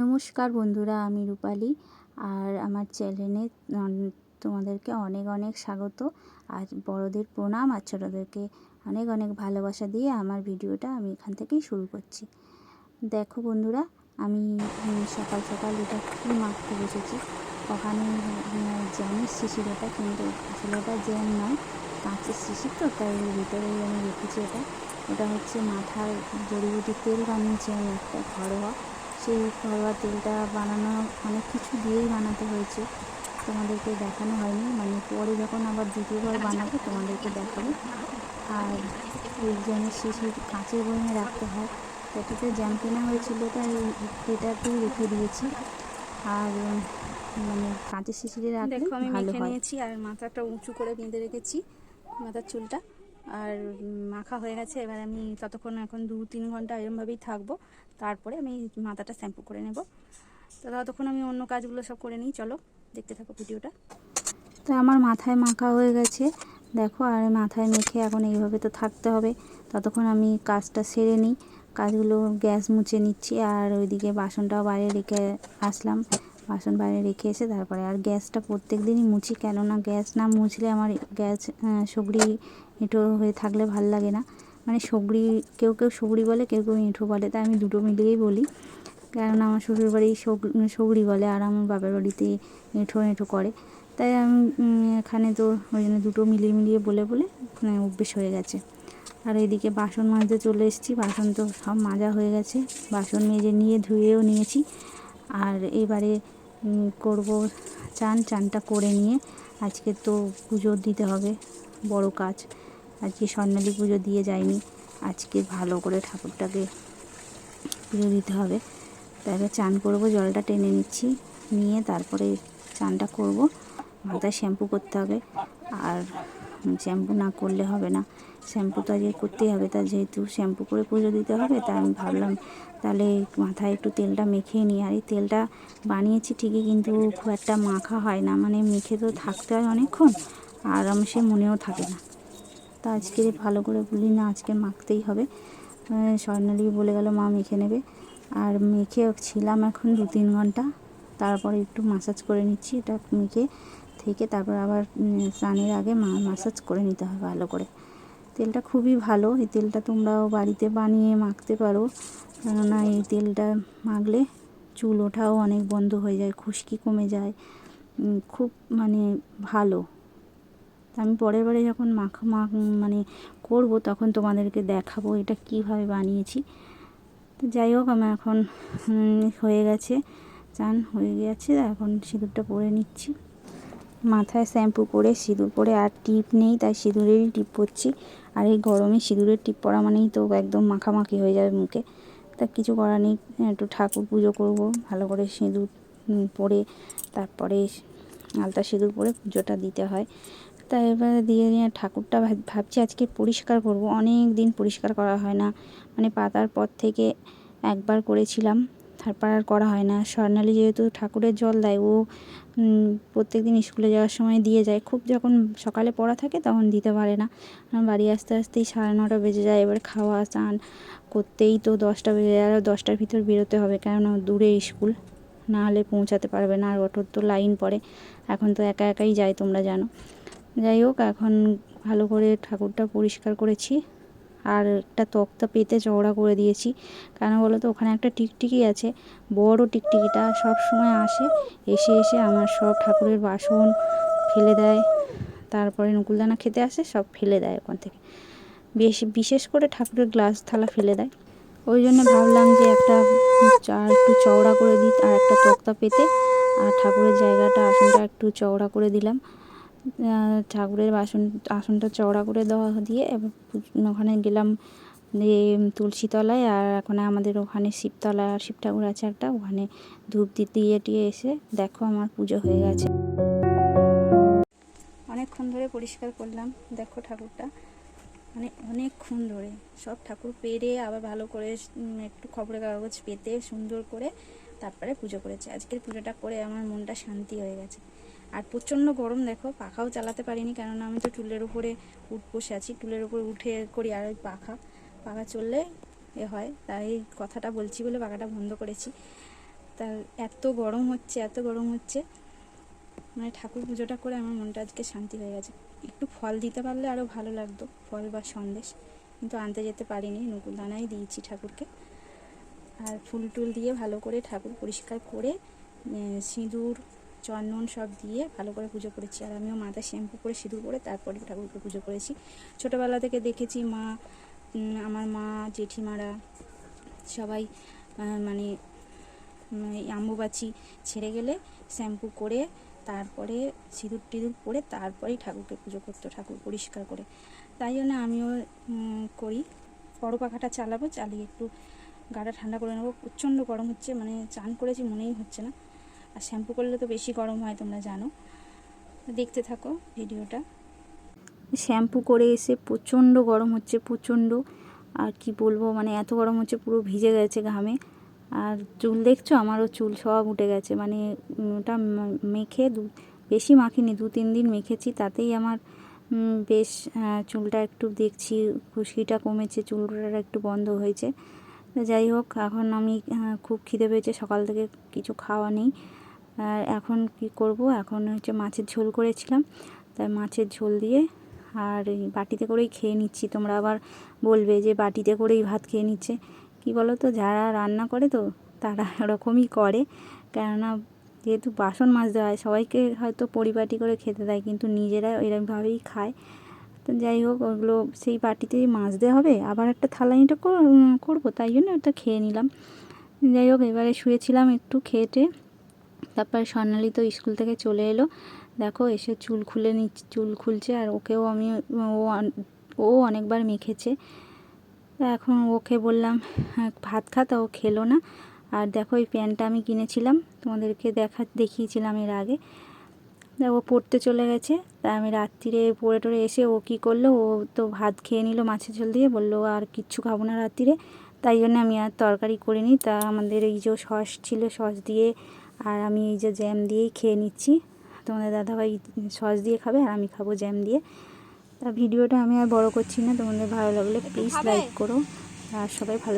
নমস্কার বন্ধুরা আমি রূপালী। আর আমার চ্যানেলে তোমাদেরকে অনেক অনেক স্বাগত। আর বড়দের প্রণাম আর ছোটোদেরকে অনেক অনেক ভালোবাসা দিয়ে আমার ভিডিওটা আমি এখান থেকেই শুরু করছি। দেখো বন্ধুরা, আমি সকাল সকাল এটা কী মাখতে বসেছি? ওখানে জ্যামের শিশির ওটা কিন্তু আসলে ওটা জ্যাম নয়, কাঁচের শিশির তো, তাই ভিতরেই আমি রেখেছি এটা। ওটা হচ্ছে মাথার জড়িবুটি তেল বানিয়েছি আমি একটা ঘরোয়া। সেই ঘরোয়া তেলটা বানানো অনেক কিছু দিয়েই বানাতে হয়েছে। তোমাদেরকে দেখানো হয়নি মানে পরে যখন আবার দ্বিতীয়বার বানাবো তোমাদেরকে দেখাবো। আর এই জ্যামের শিশির কাঁচের বয়মে রাখতে হয় এটাতে জ্যাম কেনা হয়েছিল তাই এটাতেই রেখে দিয়েছি। আর মানে কাঁচের শিশিরে রাখলে দেখো আমি ভালো হয়। নিয়েছি আর মাথাটা উঁচু করে বেঁধে রেখেছি মাথার চুলটা। আর মাখা হয়ে গেছে, এবার আমি ততক্ষণ এখন দু তিন ঘণ্টা এরমভাবেই থাকব। তারপরে আমি মাথাটা শ্যাম্পু করে নেব। তো ততক্ষণ আমি অন্য কাজগুলো সব করে নিই, চলো দেখতে থাকো ভিডিওটা। তো আমার মাথায় মাখা হয়ে গেছে, দেখো, আর মাথায় মেখে এখন এইভাবে তো থাকতে হবে। ততক্ষণ আমি কাজটা সেরে নিই, কাজগুলো গ্যাস মুছে নিচ্ছি, আর ওইদিকে বাসনটাও বাইরে রেখে আসলাম। বাসন বাইরে রেখে এসে তারপরে আর গ্যাসটা প্রত্যেক দিনই মুছি, কেননা গ্যাস না মুছলে আমার গ্যাস সগড়ি এঁটো হয়ে থাকলে ভালো লাগে না। মানে সগড়ি, কেউ কেউ সগড়ি বলে, কেউ কেউ এঁঠো বলে, তাই আমি দুটো মিলিয়েই বলি। কারণ আমার শ্বশুর বাড়ি সগড়ি বলে আর আমার বাবার বাড়িতে এঁঠো এঁঠো করে। তাই আমি এখানে তো ওই জন্য দুটো মিলিয়ে মিলিয়ে বলে বলে মানে অভ্যেস হয়ে গেছে। আর এদিকে বাসন মাজতে চলে এসেছি, বাসন তো সব মাজা হয়ে গেছে। বাসন মেজে নিয়ে ধুয়েও নিয়েছি। আর এবারে করব চান, চানটা করে নিয়ে আজকে তো পুজো দিতে হবে। বড় কাজ। আজকে স্বর্ণালী পুজো দিয়ে যায়নি। আজকে ভালো করে ঠাকুরটাকে পুজো দিতে হবে। তারপরে চান করব, জলটা টেনে নিচ্ছি। নিয়ে তারপরে চানটা করব। মাথায় শ্যাম্পু করতে হবে। আর শ্যাম্পু না করলে হবে না। শ্যাম্পু তো আজকে করতেই হবে। তা যেহেতু শ্যাম্পু করে পুজো দিতে হবে তাই আমি ভাবলাম তাহলে মাথায় একটু তেলটা মেখে নিই। আর এই তেলটা বানিয়েছি ঠিকই, কিন্তু খুব একটা মাখা হয় না। মানে মেখে তো থাকতে হয় অনেকক্ষণ। আর আমার সে মনেও থাকে না। তা আজকে ভালো করে বলি না, আজকে মাখতেই হবে। স্বর্ণালী বলে গেল, মা, মেখে নেবে। আর মেখে ছিলাম এখন দু তিন ঘণ্টা। তারপরে একটু মাসাজ করে নিচ্ছি, এটা মেখে থেকে তারপর আবার স্নানের আগে মা মাসাজ করে নিতে হবে ভালো করে। তেলটা খুবই ভালো, এই তেলটা তোমরাও বাড়িতে বানিয়ে মাখতে পারো। কেননা এই তেলটা মাখলে চুল ওঠাও অনেক বন্ধ হয়ে যায়, খুশকি কমে যায়। খুব মানে ভালো। তা আমি পরের বারে যখন মাখা মাখ মানে করব তখন তোমাদেরকে দেখাবো এটা কীভাবে বানিয়েছি। তো যাই হোক, আমার এখন হয়ে গেছে, চান হয়ে গেছে, এখন সিঁদুরটা পরে নিচ্ছি। মাথায় শ্যাম্পু করে সিঁদুর পরে আর টিপ নেই, তাই সিঁদুরেরই টিপ পরছি। আর এই গরমে সিঁদুরের টিপ পরা মানেই তো একদম মাখামাখি হয়ে যাবে মুখে। তা কিছু করার নেই, একটু ঠাকুর পুজো করব, ভালো করে সিঁদুর পরে তারপরে আলতা সিঁদুর পরে পুজোটা দিতে হয়। তা এবার দিয়ে নিয়ে ঠাকুরটা ভাব- ভাবছি আজকে পরিষ্কার করব। অনেক দিন পরিষ্কার করা হয় না। মানে পাতার পর থেকে একবার করেছিলাম, তারপর আর করা হয় না। স্বর্ণালী যেহেতু ঠাকুরের জল দেয়, ও প্রত্যেক দিন স্কুলে যাওয়ার সময় দিয়ে যায়। খুব যখন সকালে পড়া থাকে তখন দিতে পারে না। বাড়ি আসতে আসতেই সাড়ে নটা বেজে যায়। এবার খাওয়া, স্নান করতেই তো দশটা বেজে যায়। আর দশটার ভিতর বেরোতে হবে, কেননা দূরে স্কুল। না হলে পৌঁছাতে পারবে না। আর অটোর তো লাইন পড়ে। এখন তো একা একাই যায়, তোমরা জানো। যাই হোক, এখন ভালো করে ঠাকুরটা পরিষ্কার করেছি। আর একটা তক্তা পেতে চওড়া করে দিয়েছি। কেন বলো তো, ওখানে একটা টিকটিকি আছে, বড় টিকটিকিটা সব সময় আসে, এসে এসে আমার সব ঠাকুরের বাসন ফেলে দেয়। তারপরে নকুলদানা খেতে আসে, সব ফেলে দেয় ওখান থেকে। বেশ, বিশেষ করে ঠাকুরের গ্লাস থালা ফেলে দেয়। ওই জন্য ভাবলাম যে একটা চা- একটু চওড়া করে দিই, আর একটা তক্তা পেতে। আর ঠাকুরের জায়গাটা আসনটা একটু চওড়া করে দিলাম। ঠাকুরের বাসন, আসনটা চওড়া করে দেওয়া দিয়ে এবার ওখানে গেলাম যে তুলসী তলায় আর ওখানে আমাদের ওখানে শিবতলা আর শিব ঠাকুর আছে একটা, ওখানে ধূপ দিয়ে টিয়ে এসে দেখো আমার পুজো হয়ে গেছে। অনেকক্ষণ ধরে পরিষ্কার করলাম, দেখো ঠাকুরটা। মানে অনেকক্ষণ ধরে সব ঠাকুর পেরে আবার ভালো করে একটু খবরের কাগজ পেতে সুন্দর করে তারপরে পুজো করেছে। আজকের পুজোটা করে আমার মনটা শান্তি হয়ে গেছে। আর প্রচণ্ড গরম, দেখো, পাখাও চালাতে পারিনি, কেননা আমি তো টুলের উপরে উঠ, বসে আছি টুলের উপরে উঠে করি আর ওই পাখা। পাখা চললে এ হয়, তাই কথাটা বলছি বলে পাখাটা বন্ধ করেছি। তা এত গরম হচ্ছে, এত গরম হচ্ছে। মানে ঠাকুর পুজোটা করে আমার মনটা আজকে শান্তি হয়ে গেছে। একটু ফল দিতে পারলে আরও ভালো লাগতো, ফল বা সন্দেশ। কিন্তু আনতে যেতে পারিনি, নকুলদানাই দিয়েছি ঠাকুরকে। আর ফুল টুল দিয়ে ভালো করে ঠাকুর পরিষ্কার করে সিঁদুর চন্দন সব দিয়ে ভালো করে পুজো করেছি। আর আমিও মাথায় শ্যাম্পু করে সিঁদুর করে তারপরে ঠাকুরকে পুজো করেছি। ছোটোবেলা থেকে দেখেছি মা আমার মা, জেঠিমারা সবাই মানে আম্বুবাচি ছেড়ে গেলে শ্যাম্পু করে তারপরে সিঁদুর টিঁদুর পরে তারপরেই ঠাকুরকে পুজো করতো, ঠাকুর পরিষ্কার করে। তাই জন্য আমিও করি। বড় পাখাটা চালাবো, চালিয়ে একটু গাটা ঠান্ডা করে নেব। প্রচণ্ড গরম হচ্ছে মানে চান করেছি, মনেই হচ্ছে না। আর শ্যাম্পু করলে তো বেশি গরম হয়, তোমরা জানো। দেখতে থাকো ভিডিওটা। শ্যাম্পু করে এসে প্রচণ্ড গরম হচ্ছে, প্রচণ্ড। আর কি বলব মানে এত গরম হচ্ছে, পুরো ভিজে গেছে ঘামে। আর চুল দেখছ? আমারও চুল সব উঠে গেছে। মানে ওটা মেখে দু, বেশি মাখিনি, দু, তিন দিন মেখেছি। তাতেই আমার বেশ চুলটা একটু দেখছি, খুশকিটা কমেছে, চুলটা একটু বন্ধ হয়েছে। যাই হোক, এখন আমি খুব খিদে পেয়েছে, সকাল থেকে কিছু খাওয়া নেই। আর এখন কি করব? এখন হচ্ছে মাছের ঝোল করেছিলাম। তাই মাছের ঝোল দিয়ে আর বাটিতে করেই খেয়ে নিচ্ছি। তোমরা আবার বলবে যে বাটিতে করেই ভাত খেয়ে নিচ্ছে। কি বলো তো যারা রান্না করে তো তারা এরকমই করে। কেননা যেহেতু বাসন মাজতে হয়, সবাইকে হয়তো পরিপাটি করে খেতে দেয়, কিন্তু নিজেরা এরকমভাবেই খায়। তো যাই হোক, ওগুলো সেই বাটিতেই মাজতে হবে। আবার একটা থালাইটা করব, তাই জন্য ওটা খেয়ে নিলাম। যাই হোক, এবারে শুয়েছিলাম একটু খেয়েটে তারপরে স্বর্ণালী তো স্কুল থেকে চলে এলো। দেখো এসে চুল খুলে নিচ্ছে চুল খুলছে আর ওকেও আমি ও ও অনেকবার মেখেছে। এখন ওকে বললাম হ্যাঁ, ভাত খা তা ও খেলো না। আর দেখো এই প্যান্টটা আমি কিনেছিলাম তোমাদেরকে দেখা দেখিয়েছিলাম এর আগে। ও পড়তে চলে গেছে তা আমি রাত্রিরে পড়ে টড়ে এসে ও কী করল ও তো ভাত খেয়ে নিল মাছের ঝোল দিয়ে বলল আর কিচ্ছু খাব না রাত্রিরে। তাই জন্য আমি আর তরকারি করিনি। তা আমাদের এই যে সস ছিল সস দিয়ে আর আমি এই যে জ্যাম দিয়েই খেয়ে নিচ্ছি। তোমাদের দাদাভাই সস দিয়ে খাবে আর আমি খাব জ্যাম দিয়ে। তা ভিডিওটা আমি আর বড় করছি না তোমাদের ভালো লাগলে প্লিজ লাইক করো। আর সবাই ভালো